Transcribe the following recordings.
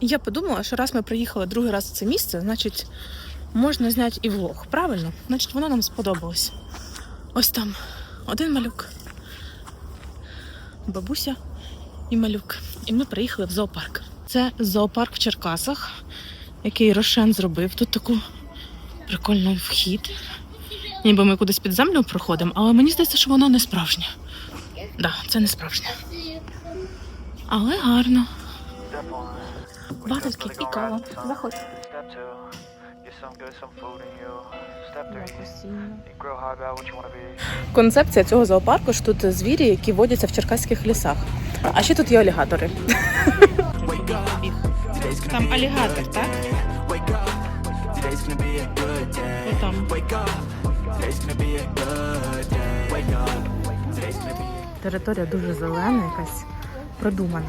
Я подумала, що раз ми приїхали другий раз в це місце, значить можна зняти і влог. Правильно? Значить, воно нам сподобалось. Ось там один малюк, бабуся і малюк. І ми приїхали в зоопарк. Це зоопарк в Черкасах, який Рошен зробив. Тут таку прикольний вхід. Ніби ми кудись під землю проходимо, але мені здається, що воно не справжнє. Так, да, це не справжнє. Але гарно. Кіт і кава. Заходь. Концепція цього зоопарку ж тут звірі, які водяться в черкаських лісах. А ще тут є алігатори. Там алігатор, так? Там. Територія дуже зелена, якась продумана.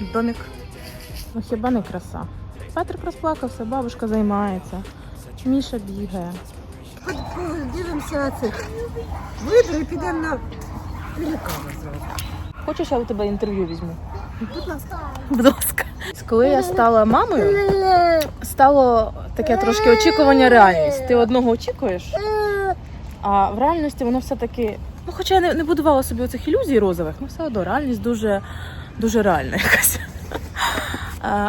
Домик. Ну хіба не краса? Петрик розплакався, бабушка займається. Міша бігає. Дивимося цих видри і підемо на лікарню зразу. Хочеш, я у тебе інтерв'ю візьму? Будь ласка. Будь ласка. Коли я стала мамою, стало таке трошки очікування реальність. Ти одного очікуєш, а в реальності воно все-таки. Ну, хоча я не, не будувала собі цих ілюзій розових, ну все одно реальність дуже, дуже реальна якась.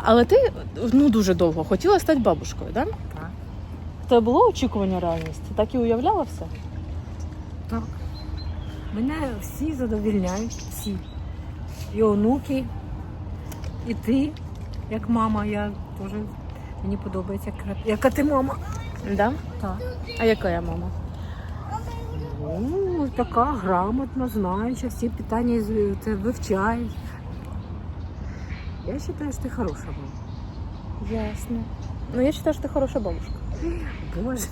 Але ти ну, дуже довго хотіла стати бабушкою, так? Так. Це було очікування реальності? Так і уявляла все? Так. Мене всі задовільняють, всі. І онуки, і ти, як мама, я теж мені подобається, яка, яка ти мама. Да? Так. А яка я мама? Ну, така грамотна, знаюча, всі питання це. Я вважаю, що ти хороша мама. Ясно. Ну, я вважаю, що ти хороша бабушка. Боже.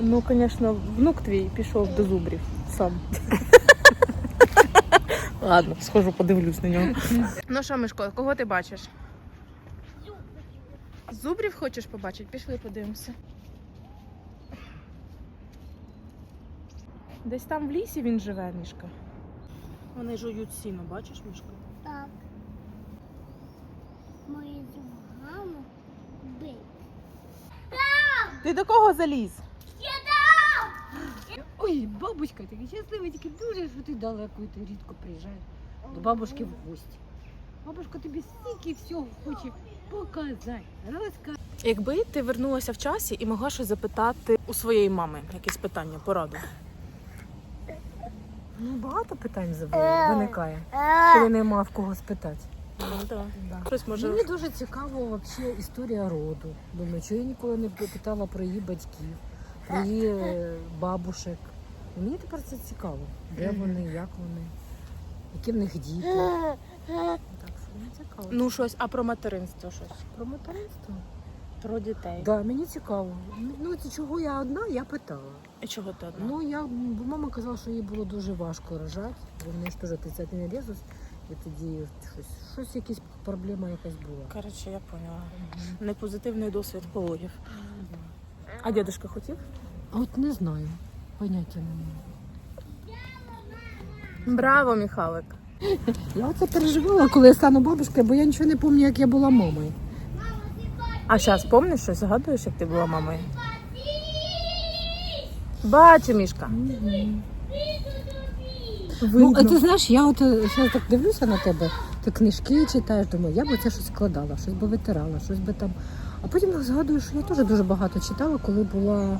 Ну, звісно, внук твій пішов до зубрів сам. Ладно, схожу, подивлюсь на нього. Ну що, Мишко, кого ти бачиш? Зубрів хочеш побачити? Пішли подивимося. Десь там в лісі він живе, Мішка. Вони жують сіно, бачиш, Мішка? Так. Мої зугами бить. Ти до кого заліз? Ой, бабушка, така щаслива, тільки дуже, що ти далеко і ти рідко приїжджаєш до бабушки в гості. Бабушка тобі стільки всього хоче показати, розказати. Якби ти вернулася в часі і могла щось запитати у своєї мами, якесь питання, пораду. Ну, багато питань зав- виникає, коли нема в кого спитати. Ну, да. Щось може. Мені дуже цікаво взагалі історія роду. Думаю, що я ніколи не питала про її батьків, про її е, бабушек. Мені тепер це цікаво. Де вони, як вони, які в них діти. Так що мені цікаво. Ну, щось, а про материнство щось. Про материнство. Про дітей. Да, мені цікаво. Ну, це чого я одна, я питала. І чого ти одна? Ну, я, бо мама казала, що їй було дуже важко рожати, бо в неї ж теж 30 резус, і тоді щось, щось якась проблема якась була. Коротше, я поняла. Непозитивний досвід пологів. А дідушка хотів? А от не знаю, поняття немає. Браво, Михайлик. Я оце переживала, коли я стану бабушкою, бо я нічого не пам'ятаю, як я була мамою. А зараз пам'ятаєш щось? Згадуєш, як ти була мамою? Бачу, Мішка. Ну, а ти знаєш, я от зараз так дивлюся на тебе, ти книжки читаєш, думаю, я б це щось складала, щось би витирала, щось би там. А потім згадую, що я теж дуже багато читала, коли була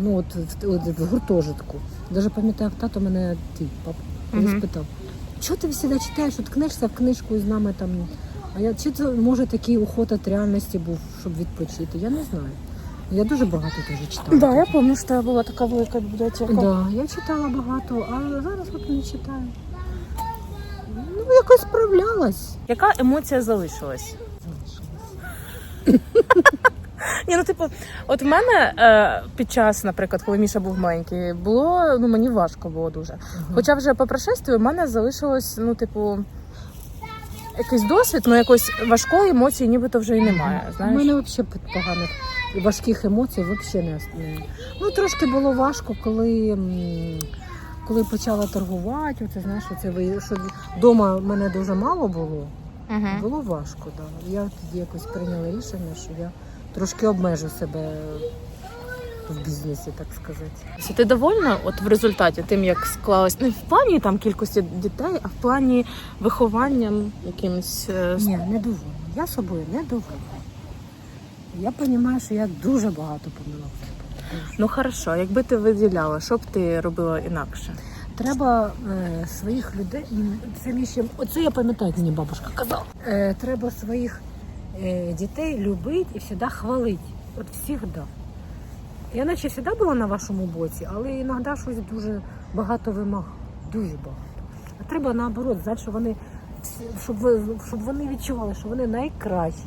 ну, от, в, от, в гуртожитку. Даже пам'ятаю, як тато мене ти, пап, колись Мгм. питав, чого ти завжди читаєш, от книжся в книжку з нами там. А я чи це може такий уход від реальності був, щоб відпочити? Я не знаю. Я дуже багато теж читала. Так, я пам'ятаю, що була така велика бібліотека. Да, я читала багато, а зараз от не читаю. Ну, якось справлялась. Яка емоція залишилась? Ні, ну типу, от в мене е, під час, наприклад, коли Міша був маленький, було ну мені важко було дуже. Хоча вже по прошествію в мене залишилось, ну, типу, якийсь досвід, ну якось важкої емоції нібито вже і немає. У Знаєш? мене взагалі поганих і важких емоцій взагалі не, не. Ну, трошки було важко, коли м, коли почала торгувати, оце знаєш, оце ви що вдома мене дуже мало було. Угу. Було важко, да. Я тоді якось прийняла рішення, що я трошки обмежу себе в бізнесі, так сказати. Ти довольна от в результаті тим, як склалось не в плані там кількості дітей, а в плані вихованням якимось е, Ні, не довольна. Я собою не довольна. Я розумію, що я дуже багато помилок. Ну хорошо, якби ти виділяла, що б ти робила інакше? Треба е, своїх людей. мені ще оце я пам'ятаю, як мені бабушка казала. Е, треба своїх е, дітей любити і завжди хвалити. От завжди. Я наче завжди була на вашому боці, але іноді щось дуже багато вимагає. Дуже багато. А треба наоборот, знати, що вони щоб, ви, щоб вони відчували, що вони найкращі,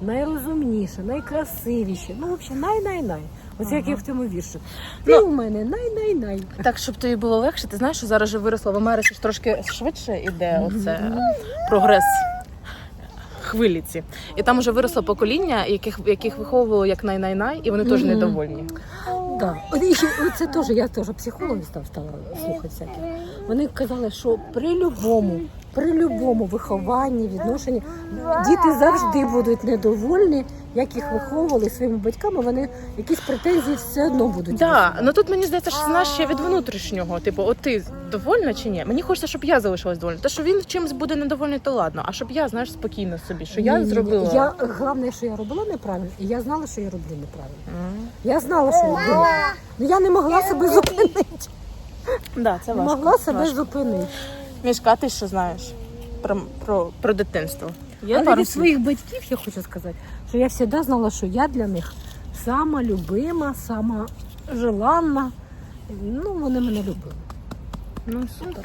найрозумніші, найкрасивіші. Ну, взагалі, най-най-най. Оце як я в цьому вірші. Ти Ну, у мене най-най-най. Так, щоб тобі було легше, ти знаєш, що зараз вже виросло в Америці ж трошки швидше іде оце прогрес хвилі ці. І там вже виросло покоління, яких, яких виховувало як най-най-най, і вони теж Мгм. недовольні. Да. От і ще- Це теж я теж психологи став стала слухати всякі. Вони казали, що при любому, при любому вихованні, відношенні діти завжди будуть недовольні, як їх виховували своїми батьками. Вони якісь претензії все одно будуть. Да, ну тут мені здається, що знаєш ще від внутрішнього. Типу, от ти довольна чи ні? Мені хочеться, щоб я залишилась довольна. Те, що він чимось буде недовольний, то ладно. А щоб я, знаєш, спокійно собі, що я Ні-ні-ні. зробила. Я головне, що я робила неправильно, і я знала, що я роблю неправильно. М. Я знала, що я роблю. Ну я не могла себе зупинити. Да, це Не важко. могла себе важко. зупинити. Мішка, а ти що знаєш про, про, про дитинство? Є Але від слів? своїх батьків я хочу сказати, що я завжди знала, що я для них сама любима, сама желанна. Ну, вони мене любили. Ну, супер.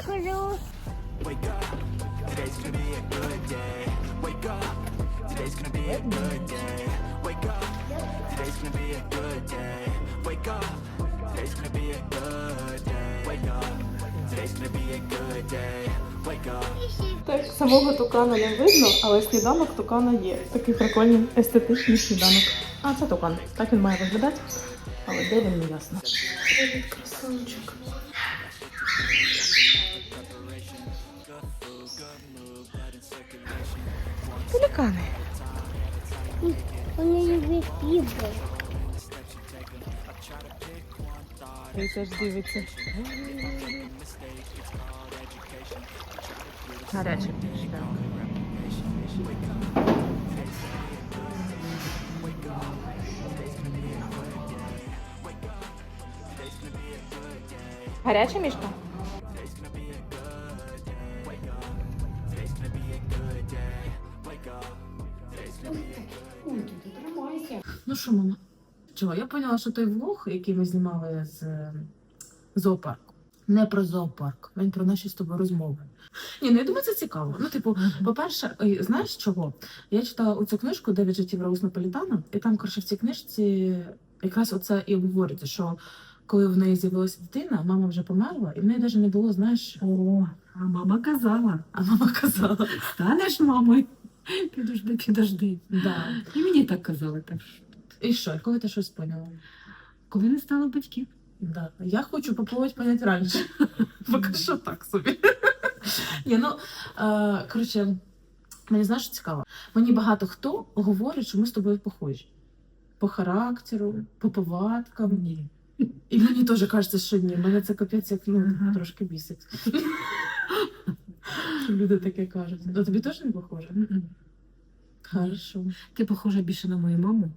Так, самого тукана не видно, але сніданок тукана є. Такий прикольний естетичний сніданок. А, це тукан. Так він має виглядати. Але де він не ясно. Красунчик. Пелікани. Вони люблять піво. Він теж дивиться. Більш, так. Гаряча мішка? Ну що, мама? Чого? Я поняла, що той влог, який ми знімали з е, зоопарку, не про зоопарк, він про наші з тобою розмови. Ні, ну я думаю, це цікаво. Ну, типу, по-перше, знаєш чого? Я читала оцю книжку Дев'ять життів Роуз Наполітана, і там, коротше, в цій книжці якраз оце і говориться, що коли в неї з'явилася дитина, мама вже померла, і в неї навіть не було, знаєш, О, а мама казала, а мама казала. станеш мамою. Підожди, підожди. Да. І мені так казали. Так. І що, коли ти щось поняла? Коли не стало батьків. Да. Я хочу попробувати понять раніше. Поки що так собі. Ні, ну, е, коротше, мені знаєш, що цікаво. Мені багато хто говорить, що ми з тобою похожі. По характеру, по повадкам. Ні. І мені теж кажеться, що ні. Мене це капець як ну, Ага. трошки бісить. Що Люди таке кажуть. А тобі теж не похоже? Хорошо. Ти похожа більше на мою маму.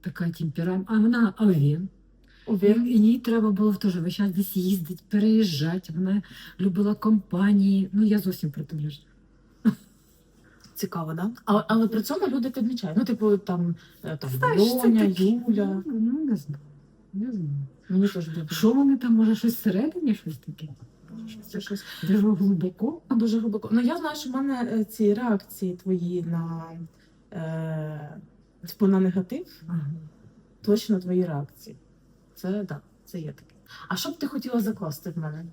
Така темперамент. А вона овен. І Їй треба було в теж весь час десь їздити, переїжджати. Вона любила компанії. Ну, я зовсім протилежна. Цікаво, да? А, але при цьому люди підмічають. Ну, типу, там, е, там Знаєш, це таке. Юля. Ну, не знаю. Не знаю. Мені теж дуже. Що вони там, може, щось всередині, щось таке? Це щось Дуже глибоко. дуже глибоко. Ну я знаю, що в мене е, ці реакції твої на, е, типу, на негатив, Ага. точно твої реакції. Це так, це є таке. А що б ти хотіла закласти в мене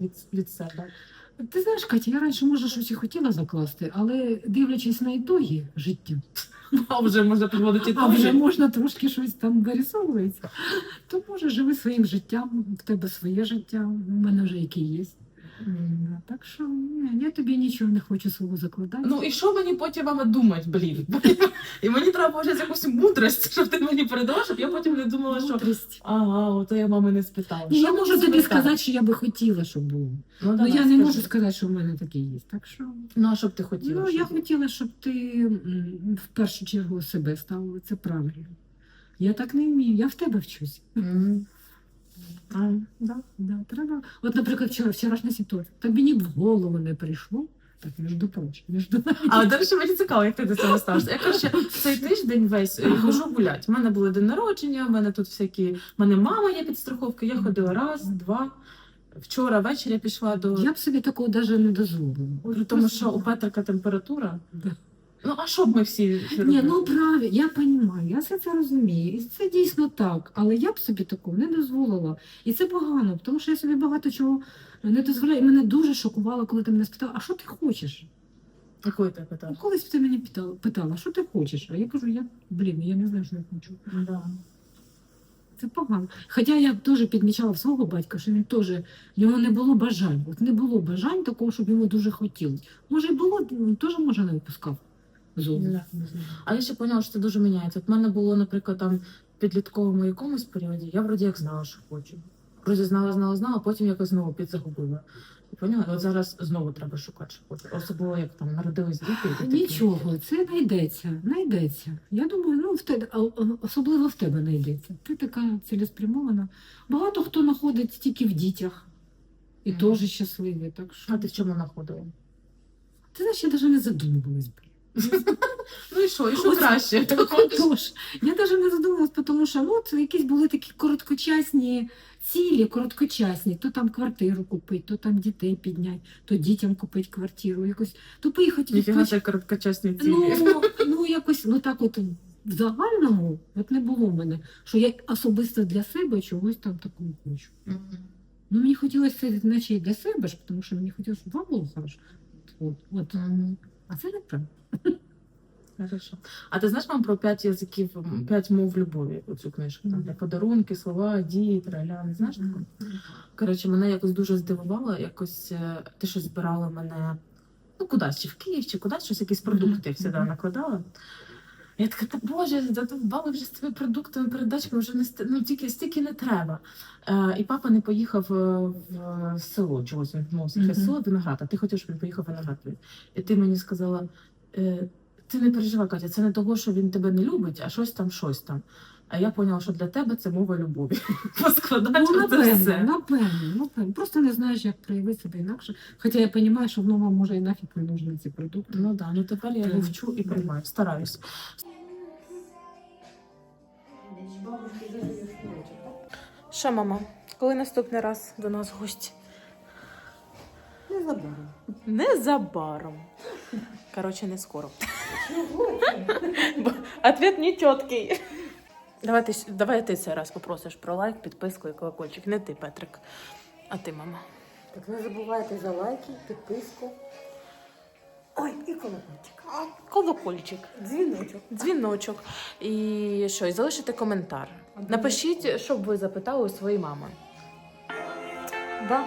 від, від себе? Ти знаєш, Катя, я раніше може щось і хотіла закласти, але дивлячись на ітоги життя, А вже можна підводити а вже можна трошки щось там вирісовується. То може живи своїм життям, в тебе своє життя, у мене вже яке є. Так що ні, я тобі нічого не хочу свого закладати. Ну і що мені потім мама думати, блін? І мені треба вже якусь мудрость, щоб ти мені передала, щоб я потім не думала, що Мудрість. ага, ото я мами не спитала. Ні, я можу тобі сказати, що я би хотіла, щоб було. Ну, Ну давай, я не скажи. можу сказати, що в мене таке є. Так що Ну, а що б ти хотіла? ну я хотіла, щоб ти в першу чергу себе ставила. Це правильно. Я так не вмію, я в тебе вчусь. Мгм. А, Да, да, треба. От, наприклад, вчора, вчорашня ситуація. Так мені в голову не прийшло. Так, між прочим, між нами. А до речі, мені цікаво, як ти до цього ставишся. Я коротше, цей тиждень весь е, хожу гулять. У мене були день народження, в мене тут всякі. У мене мама є підстраховки. Я ходила раз, два. Вчора ввечері пішла до Я б собі такого навіть не дозволила. Тому, що у Петрика температура. Ну а що б ми всі Ні, ну правильно, я розумію, я все це розумію. І це дійсно так. Але я б собі такого не дозволила. І це погано, тому що я собі багато чого не дозволяю. І мене дуже шокувало, коли ти мене спитала, а що ти хочеш? Якої ти Ну, питав? колись ти мені питала, питала, що ти хочеш? А я кажу, я блін, я не знаю, що я хочу. Да. Це погано. Хоча я теж підмічала в свого батька, що він теж в нього не було бажань. От не було бажань такого, щоб йому дуже хотілося. Може, і було, він теж може не випускав зону. А я ще поняла, що це дуже міняється. От в мене було, наприклад, там в підлітковому якомусь періоді, я вроді як знала, що хочу. Вроді знала, знала, знала, а потім якось знову підзагубила. І поняла? От зараз знову треба шукати, що хочу. Особливо як там народились діти. і Нічого, це знайдеться, знайдеться. Я думаю, ну в тебе, особливо в тебе знайдеться. Ти така цілеспрямована. Багато хто знаходить тільки в дітях і Мгм. теж щасливі. Так що А ти в чому знаходила? ти знаєш, я навіть не задумувалась. Ну і що, і що краще? Тож, я навіть не задумалась, тому що ну, це якісь були такі короткочасні цілі, короткочасні. То там квартиру купити, то там дітей підняти, то дітям купити квартиру. Якось, то поїхати Ніфіга відпоч- короткочасні цілі. Ну, ну якось ну так от в загальному от не було в мене, що я особисто для себе чогось там такого хочу. Ну мені хотілося наче і для себе ж, тому що мені хотілося, щоб вам було хорошо. От, от. Мгм. А це. Хорошо. А ти знаєш мам про п'ять язиків, п'ять мов любові, цю книжку? Там для подарунки, слова, дії, траля. Не знаєш таку? Коротше, мене якось дуже здивувало, якось е, ти щось збирала мене ну кудись, чи в Київ, чи кудись, щось якісь продукти всі накладала. Я така, та боже, задовбали вже з цими продуктами, передачками, вже не ну, тільки стільки не треба. Е, і папа не поїхав е, в село чогось, він мов mm -hmm. село Виноград, а ти хотів, щоб він поїхав в Виноград. І ти мені сказала, е, ти не переживай, Катя, це не того, що він тебе не любить, а щось там, щось там. А я поняла, що для тебе це мова любові. Поскладати Ну, це напевно, все. напевно, напевно. Просто не знаєш, як проявити себе інакше. Хоча я розумію, що воно вам може і нафіг не нужні ці продукти. Ну да, ну тепер я вчу і приймаю, стараюсь. Що, мама, коли наступний раз до нас гості? Незабаром. Незабаром. Коротше, не скоро. Ответ не чіткий. Давай ти, давай ти цей раз попросиш про лайк, підписку і колокольчик. Не ти, Петрик, а ти, мама. Так не забувайте за лайки, підписку. Ой, і колокольчик. Колокольчик, Дзвіночок. дзвіночок. І що, і залишити коментар. Напишіть, що б ви запитали у своєї мами. Да.